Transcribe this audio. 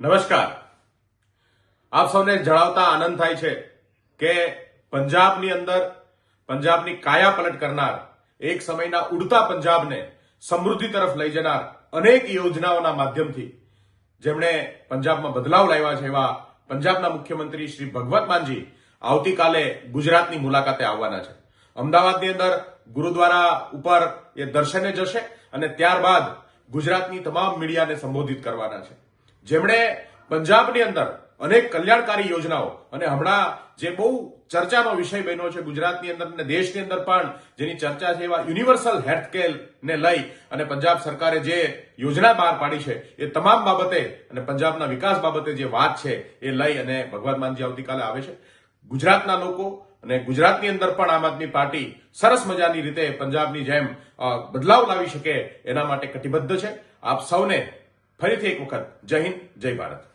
નમસ્કાર. આપ સૌને જણાવતા આનંદ થાય છે કે પંજાબની અંદર પંજાબની કાયા પલટ કરનાર, એક સમયના ઉડતા પંજાબને સમૃદ્ધિ તરફ લઈ જનાર અનેક યોજનાઓના માધ્યમથી જેમણે પંજાબમાં બદલાવ લાવ્યા છે એવા પંજાબના મુખ્યમંત્રી શ્રી ભગવત માનજી આવતીકાલે ગુજરાતની મુલાકાતે આવવાના છે. અમદાવાદની અંદર ગુરુદ્વારા ઉપર એ દર્શને જશે અને ત્યારબાદ ગુજરાતની તમામ મીડિયાને સંબોધિત કરવાના છે. જેમણે પંજાબની અંદર અનેક કલ્યાણકારી યોજનાઓ અને હમણાં જે બહુ ચર્ચાનો વિષય બન્યો છે ગુજરાતની અંદર અને દેશની અંદર પણ, જેની ચર્ચા છે એવા યુનિવર્સલ હેલ્થ ને લઈ અને પંજાબ સરકારે જે યોજના બહાર પાડી છે, એ તમામ બાબતે અને પંજાબના વિકાસ બાબતે જે વાત છે, એ લઈ અને ભગવાન માનજી આવતીકાલે આવે છે. ગુજરાતના લોકો અને ગુજરાતની અંદર પણ આમ આદમી પાર્ટી સરસ મજાની રીતે પંજાબની જેમ બદલાવ લાવી શકે એના માટે કટિબદ્ધ છે. આપ સૌને ફરીથી એક વખત જય હિન્દ જય ભારત.